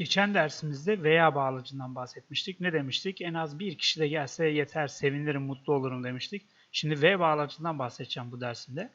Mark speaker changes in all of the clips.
Speaker 1: Geçen dersimizde veya bağlacından bahsetmiştik. Ne demiştik? En az bir kişi de gelse yeter, sevinirim, mutlu olurum demiştik. Şimdi V bağlacından bahsedeceğim bu dersimde.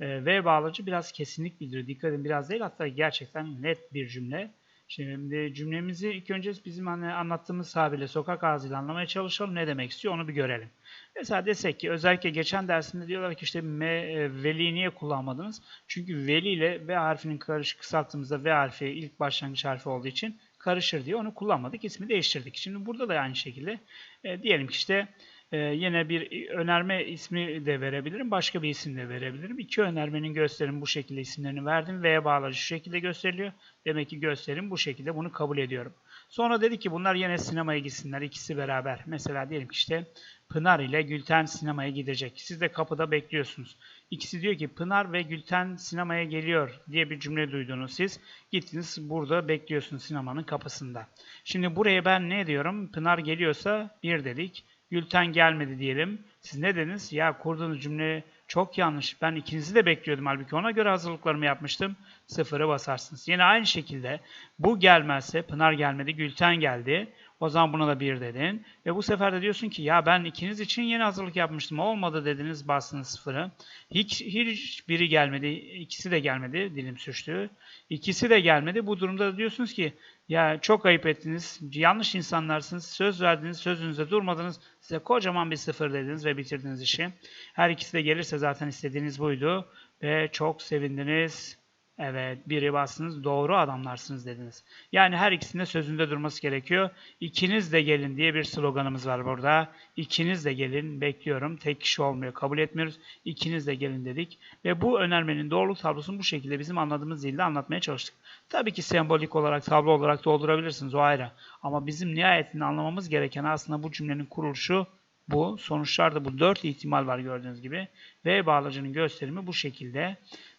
Speaker 1: V bağlacı biraz kesinlik bildiriyor. Dikkat edin biraz değil hatta gerçekten net bir cümle. Şimdi cümlemizi ilk önce bizim hani anlattığımız tabirle sokak ağzıyla anlamaya çalışalım. Ne demek istiyor onu bir görelim. Mesela desek ki özellikle geçen dersimde diyorlar ki işte me, e, veli niye kullanmadınız? Çünkü veli ile V harfinin karışık kısalttığımızda V harfi ilk başlangıç harfi olduğu için karışır diye onu kullanmadık. ismi değiştirdik. Şimdi burada da aynı şekilde e, diyelim ki işte e, yine bir önerme ismi de verebilirim. Başka bir isim de verebilirim. İki önermenin gösterim bu şekilde isimlerini verdim. V'ye bağlacı şu şekilde gösteriliyor. Demek ki gösterim bu şekilde bunu kabul ediyorum. Sonra dedi ki bunlar yine sinemaya gitsinler ikisi beraber. Mesela diyelim ki işte Pınar ile Gülten sinemaya gidecek. Siz de kapıda bekliyorsunuz. İkisi diyor ki Pınar ve Gülten sinemaya geliyor diye bir cümle duydunuz siz. Gittiniz burada bekliyorsunuz sinemanın kapısında. Şimdi buraya ben ne diyorum? Pınar geliyorsa bir dedik. Gülten gelmedi diyelim. Siz ne dediniz? Ya kurduğunuz cümle çok yanlış. Ben ikinizi de bekliyordum halbuki ona göre hazırlıklarımı yapmıştım. Sıfırı basarsınız. Yine aynı şekilde bu gelmezse Pınar gelmedi, Gülten geldi. O zaman buna da bir dedin. Ve bu sefer de diyorsun ki ya ben ikiniz için yeni hazırlık yapmıştım. Olmadı dediniz bastınız sıfırı. Hiç, hiç biri gelmedi. ikisi de gelmedi. Dilim sürçtü. İkisi de gelmedi. Bu durumda da diyorsunuz ki ya çok ayıp ettiniz. Yanlış insanlarsınız. Söz verdiniz. Sözünüzde durmadınız. Size kocaman bir sıfır dediniz ve bitirdiniz işi. Her ikisi de gelirse zaten istediğiniz buydu. Ve çok sevindiniz. Evet, biri bastınız, doğru adamlarsınız dediniz. Yani her ikisinde sözünde durması gerekiyor. İkiniz de gelin diye bir sloganımız var burada. İkiniz de gelin, bekliyorum. Tek kişi olmuyor, kabul etmiyoruz. İkiniz de gelin dedik. Ve bu önermenin doğruluk tablosunu bu şekilde bizim anladığımız dilde anlatmaya çalıştık. Tabii ki sembolik olarak, tablo olarak doldurabilirsiniz, o ayrı. Ama bizim nihayetinde anlamamız gereken aslında bu cümlenin kuruluşu bu. Sonuçlarda bu dört ihtimal var gördüğünüz gibi. V bağlacının gösterimi bu şekilde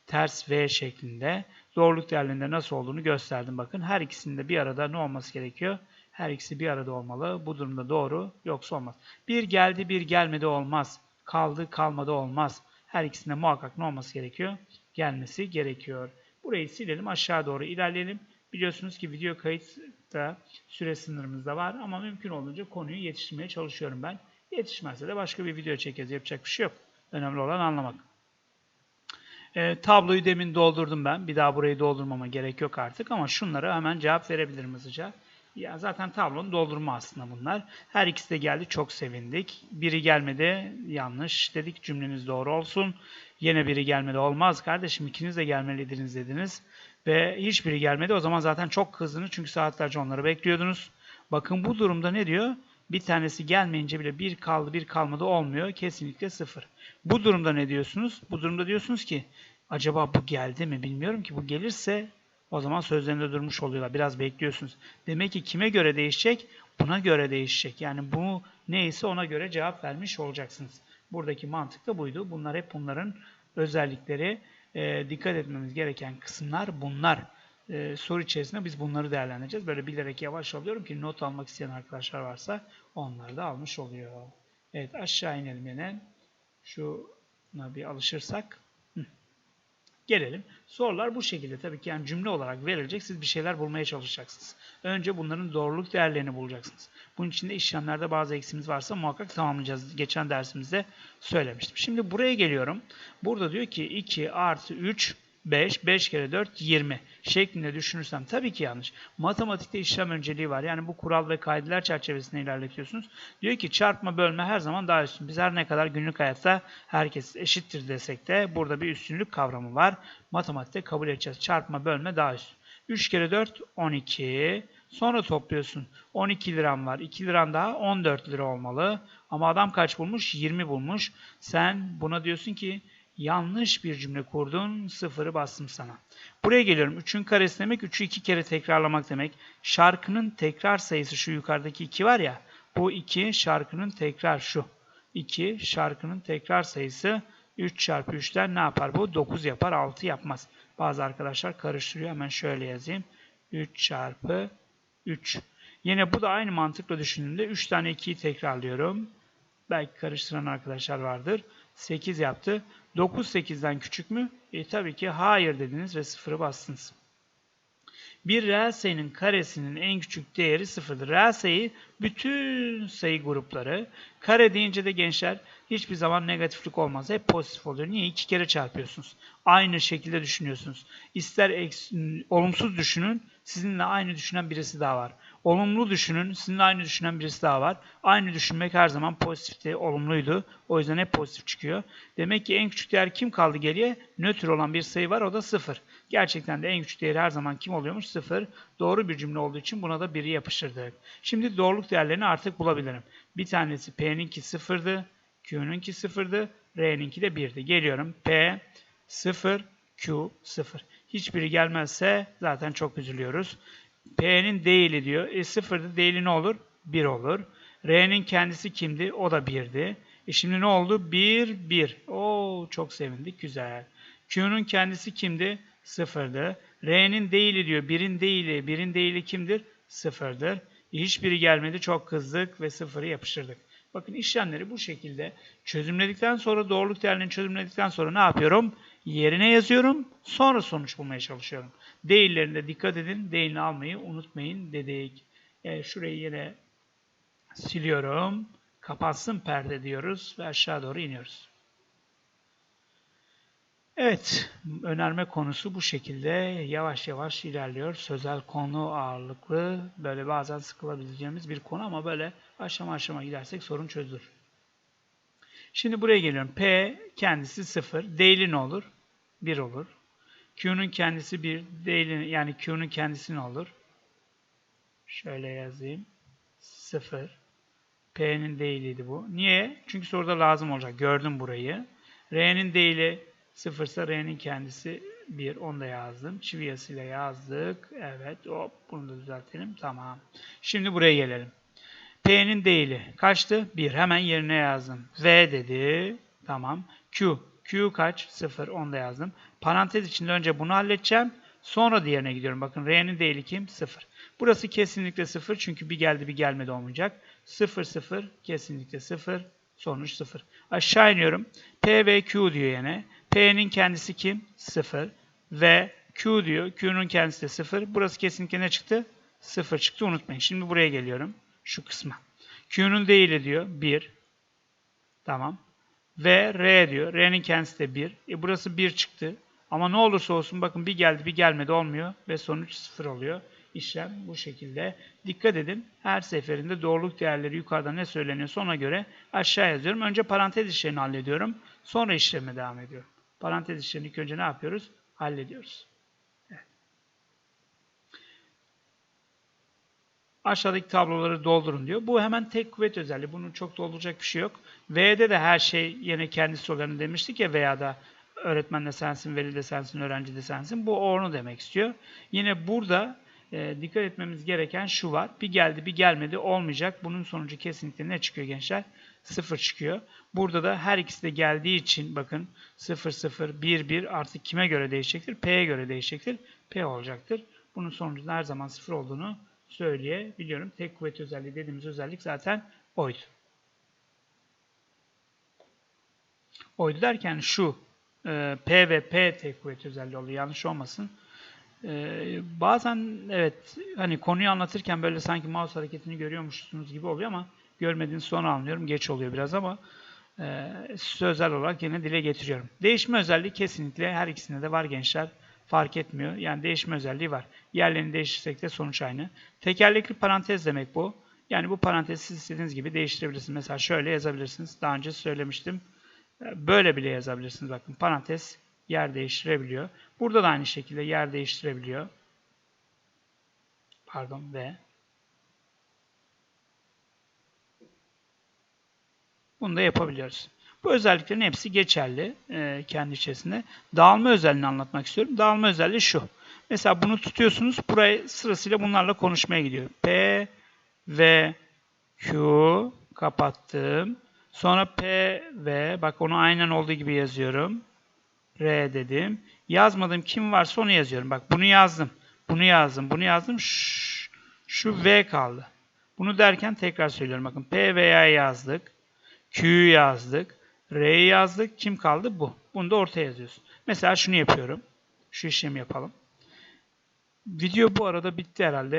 Speaker 1: ters V şeklinde zorluk değerlerinde nasıl olduğunu gösterdim. Bakın her ikisinde bir arada ne olması gerekiyor? Her ikisi bir arada olmalı. Bu durumda doğru yoksa olmaz. Bir geldi bir gelmedi olmaz. Kaldı kalmadı olmaz. Her ikisinde muhakkak ne olması gerekiyor? Gelmesi gerekiyor. Burayı silelim aşağı doğru ilerleyelim. Biliyorsunuz ki video kayıtta süre sınırımız da var ama mümkün olduğunca konuyu yetiştirmeye çalışıyorum ben. Yetişmezse de başka bir video çekeceğiz. Yapacak bir şey yok. Önemli olan anlamak. E, tabloyu demin doldurdum ben. Bir daha burayı doldurmama gerek yok artık ama şunlara hemen cevap verebilirim hızlıca. Ya zaten tablonun doldurma aslında bunlar. Her ikisi de geldi çok sevindik. Biri gelmedi yanlış dedik cümleniz doğru olsun. Yine biri gelmedi olmaz kardeşim ikiniz de gelmeliydiniz dediniz. Ve hiçbiri gelmedi o zaman zaten çok kızdınız çünkü saatlerce onları bekliyordunuz. Bakın bu durumda ne diyor? Bir tanesi gelmeyince bile bir kaldı bir kalmadı olmuyor. Kesinlikle sıfır. Bu durumda ne diyorsunuz? Bu durumda diyorsunuz ki acaba bu geldi mi bilmiyorum ki bu gelirse o zaman sözlerinde durmuş oluyorlar. Biraz bekliyorsunuz. Demek ki kime göre değişecek? Buna göre değişecek. Yani bu neyse ona göre cevap vermiş olacaksınız. Buradaki mantık da buydu. Bunlar hep bunların özellikleri. E, dikkat etmemiz gereken kısımlar bunlar. E, soru içerisinde biz bunları değerlendireceğiz. Böyle bilerek yavaş alıyorum ki not almak isteyen arkadaşlar varsa onları da almış oluyor. Evet aşağı inelim yine. Şuna bir alışırsak. Gelelim. Sorular bu şekilde tabii ki yani cümle olarak verilecek. Siz bir şeyler bulmaya çalışacaksınız. Önce bunların doğruluk değerlerini bulacaksınız. Bunun için de işlemlerde bazı eksimiz varsa muhakkak tamamlayacağız. Geçen dersimizde söylemiştim. Şimdi buraya geliyorum. Burada diyor ki 2 artı 3 5, 5 kere 4, 20 şeklinde düşünürsem tabii ki yanlış. Matematikte işlem önceliği var. Yani bu kural ve kaideler çerçevesinde ilerletiyorsunuz. Diyor ki çarpma bölme her zaman daha üstün. Biz her ne kadar günlük hayatta herkes eşittir desek de burada bir üstünlük kavramı var. Matematikte kabul edeceğiz. Çarpma bölme daha üstün. 3 kere 4, 12. Sonra topluyorsun. 12 liram var. 2 liran daha 14 lira olmalı. Ama adam kaç bulmuş? 20 bulmuş. Sen buna diyorsun ki yanlış bir cümle kurdun, sıfırı bastım sana. Buraya geliyorum. 3'ün karesi demek 3'ü 2 kere tekrarlamak demek. Şarkının tekrar sayısı şu yukarıdaki 2 var ya. Bu 2 şarkının tekrar şu. 2 şarkının tekrar sayısı 3 çarpı 3'ten ne yapar bu? 9 yapar 6 yapmaz. Bazı arkadaşlar karıştırıyor. Hemen şöyle yazayım. 3 çarpı 3. Yine bu da aynı mantıkla düşündüğümde 3 tane 2'yi tekrarlıyorum. Belki karıştıran arkadaşlar vardır. 8 yaptı. 9 8'den küçük mü? E, tabii ki hayır dediniz ve sıfırı bastınız. Bir reel sayının karesinin en küçük değeri sıfırdır. Reel sayı bütün sayı grupları. Kare deyince de gençler hiçbir zaman negatiflik olmaz. Hep pozitif oluyor. Niye? İki kere çarpıyorsunuz. Aynı şekilde düşünüyorsunuz. İster olumsuz düşünün, sizinle aynı düşünen birisi daha var. Olumlu düşünün, sizinle aynı düşünen birisi daha var. Aynı düşünmek her zaman pozitifti, olumluydu. O yüzden hep pozitif çıkıyor. Demek ki en küçük değer kim kaldı geriye? Nötr olan bir sayı var, o da 0. Gerçekten de en küçük değeri her zaman kim oluyormuş? 0. Doğru bir cümle olduğu için buna da 1'i yapıştırdık. Şimdi doğruluk değerlerini artık bulabilirim. Bir tanesi P'ninki 0'dı, Q'nunki 0'dı, R'ninki de 1'di. Geliyorum. P 0, Q 0. Hiçbiri gelmezse zaten çok üzülüyoruz. P'nin değili diyor. E 0'dı. Değili ne olur? 1 olur. R'nin kendisi kimdi? O da 1'di. E şimdi ne oldu? 1, 1. Oo çok sevindik. Güzel. Q'nun kendisi kimdi? 0'dı. R'nin değili diyor. 1'in değili. 1'in değili kimdir? 0'dır. E hiçbiri gelmedi. Çok kızdık ve 0'ı yapıştırdık. Bakın işlemleri bu şekilde çözümledikten sonra doğruluk değerlerini çözümledikten sonra ne yapıyorum? Yerine yazıyorum. Sonra sonuç bulmaya çalışıyorum. Değillerinde dikkat edin. Değilini almayı unutmayın dedik. E, şurayı yine siliyorum. Kapatsın perde diyoruz ve aşağı doğru iniyoruz. Evet, önerme konusu bu şekilde yavaş yavaş ilerliyor. Sözel konu ağırlıklı, böyle bazen sıkılabileceğimiz bir konu ama böyle aşama aşama gidersek sorun çözülür. Şimdi buraya geliyorum. P kendisi 0. Değili ne olur? 1 olur. Q'nun kendisi 1. Değili yani Q'nun kendisi ne olur? Şöyle yazayım. 0. P'nin değiliydi bu. Niye? Çünkü soruda lazım olacak. Gördüm burayı. R'nin değili 0 ise R'nin kendisi 1. Onu da yazdım. Çivi yazdık. Evet. Hop. Bunu da düzeltelim. Tamam. Şimdi buraya gelelim. P'nin değili kaçtı? 1. Hemen yerine yazdım. V dedi. Tamam. Q. Q kaç? 0. Onu da yazdım. Parantez içinde önce bunu halledeceğim. Sonra diğerine gidiyorum. Bakın R'nin değili kim? 0. Burası kesinlikle 0 çünkü bir geldi bir gelmedi olmayacak. 0 0 kesinlikle 0. Sonuç 0. Aşağı iniyorum. P ve Q diyor yine. P'nin kendisi kim? 0. Ve Q diyor. Q'nun kendisi de 0. Burası kesinlikle ne çıktı? 0 çıktı unutmayın. Şimdi buraya geliyorum. Şu kısma. Q'nun değili diyor 1. Tamam. Ve R diyor. R'nin kendisi de 1. E burası 1 çıktı. Ama ne olursa olsun bakın bir geldi bir gelmedi olmuyor. Ve sonuç 0 oluyor. İşlem bu şekilde. Dikkat edin. Her seferinde doğruluk değerleri yukarıda ne söyleniyorsa ona göre aşağı yazıyorum. Önce parantez işlerini hallediyorum. Sonra işleme devam ediyorum. Parantez işlerini ilk önce ne yapıyoruz? Hallediyoruz. Aşağıdaki tabloları doldurun diyor. Bu hemen tek kuvvet özelliği. Bunun çok dolduracak bir şey yok. V'de de her şey yine kendi sorularını demiştik ya veya da öğretmen de sensin, veli de sensin, öğrenci de sensin. Bu onu demek istiyor. Yine burada e, dikkat etmemiz gereken şu var. Bir geldi bir gelmedi olmayacak. Bunun sonucu kesinlikle ne çıkıyor gençler? 0 çıkıyor. Burada da her ikisi de geldiği için bakın 0 0 1 1 artık kime göre değişecektir? P'ye göre değişecektir. P olacaktır. Bunun sonucunda her zaman 0 olduğunu söyleyebiliyorum. Tek kuvvet özelliği dediğimiz özellik zaten oydu. Oydu derken şu e, P ve P tek kuvvet özelliği oluyor. Yanlış olmasın. Ee, bazen evet hani konuyu anlatırken böyle sanki mouse hareketini görüyormuşsunuz gibi oluyor ama görmediğiniz sonra anlıyorum. Geç oluyor biraz ama e, sözel olarak yine dile getiriyorum. Değişme özelliği kesinlikle her ikisinde de var gençler. Fark etmiyor. Yani değişme özelliği var. Yerlerini değiştirsek de sonuç aynı. Tekerlekli parantez demek bu. Yani bu parantezi siz istediğiniz gibi değiştirebilirsiniz. Mesela şöyle yazabilirsiniz. Daha önce söylemiştim. Böyle bile yazabilirsiniz. Bakın parantez yer değiştirebiliyor. Burada da aynı şekilde yer değiştirebiliyor. Pardon ve bunu da yapabiliyoruz. Bu özelliklerin hepsi geçerli e, kendi içerisinde. Dağılma özelliğini anlatmak istiyorum. Dağılma özelliği şu. Mesela bunu tutuyorsunuz. Buraya sırasıyla bunlarla konuşmaya gidiyor. P, V, Q kapattım. Sonra P, V. Bak onu aynen olduğu gibi yazıyorum. R dedim. Yazmadım kim varsa onu yazıyorum. Bak bunu yazdım. Bunu yazdım. Bunu yazdım. Şu, şu V kaldı. Bunu derken tekrar söylüyorum. Bakın P veya yazdık. Q'yu yazdık. R'yi yazdık. Kim kaldı? Bu. Bunu da ortaya yazıyorsun. Mesela şunu yapıyorum. Şu işlemi yapalım. Video bu arada bitti herhalde.